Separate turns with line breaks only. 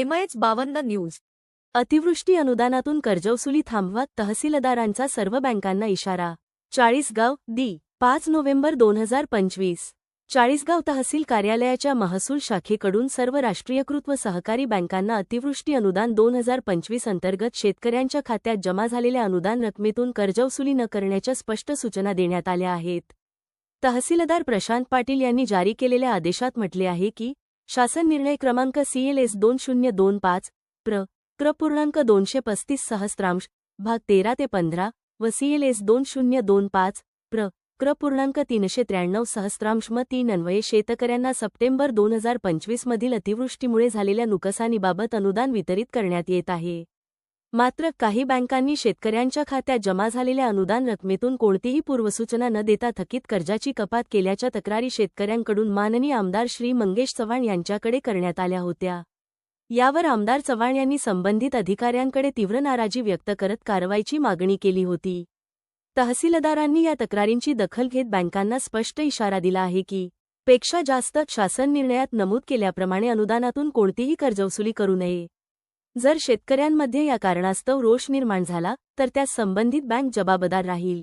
MH बावन्न news.
अतिवृष्टी अनुदानातून कर्जवसुली थांबवा तहसीलदारांचा सर्व बँकांना इशारा. चाळीसगाव दी पाच नोव्हेंबर दोन हजार पंचवीस. चाळीसगाव तहसील कार्यालयाच्या महसूल शाखेकडून सर्व राष्ट्रीयकृत व सहकारी बँकांना अतिवृष्टी अनुदान दोन हजार पंचवीस अंतर्गत शेतकऱ्यांच्या खात्यात जमा झालेल्या अनुदान रकमेतून कर्जवसुली न करण्याच्या स्पष्ट सूचना देण्यात आल्या आहेत. तहसीलदार प्रशांत पाटील यांनी जारी केलेल्या आदेशात म्हटले आहे की शासन निर्णय क्रमांक सीएलएस दोन शून्य दोन पाच प्र. क्र पूर्णांक दोनशे पस्तीस सहस्त्रांश भाग तेरा ते पंधरा व सीएलएस दोन शून्य दोन पाच प्र. क्र पूर्णांक तीनशे त्र्याण्णव सहस्त्रांश म तीन अन्वये शेतकऱ्यांना सप्टेंबर दोन हजार पंचवीसमधील अतिवृष्टीमुळे झालेल्या नुकसानीबाबत अनुदान वितरित करण्यात येत आहे. मात्र काही बँकांनी शेतकऱ्यांच्या खात्यात जमा झालेल्या अनुदान रकमेतून कोणतीही पूर्वसूचना न देता थकीत कर्जाची कपात केल्याच्या तक्रारी शेतकऱ्यांकडून माननीय आमदार श्री मंगेश चव्हाण यांच्याकडे करण्यात आल्या होत्या. यावर आमदार चव्हाण यांनी संबंधित अधिकाऱ्यांकडे तीव्र नाराजी व्यक्त करत कारवाईची मागणी केली होती. तहसीलदारांनी या तक्रारींची दखल घेत बँकांना स्पष्ट इशारा दिला आहे की पेक्षा जास्त शासन निर्णयात नमूद केल्याप्रमाणे अनुदानातून कोणतीही कर्जवसुली करू नये. जर शेतकऱ्यांमध्ये या कारणास्तव रोष निर्माण झाला तर त्यास संबंधित बँक जबाबदार राहील.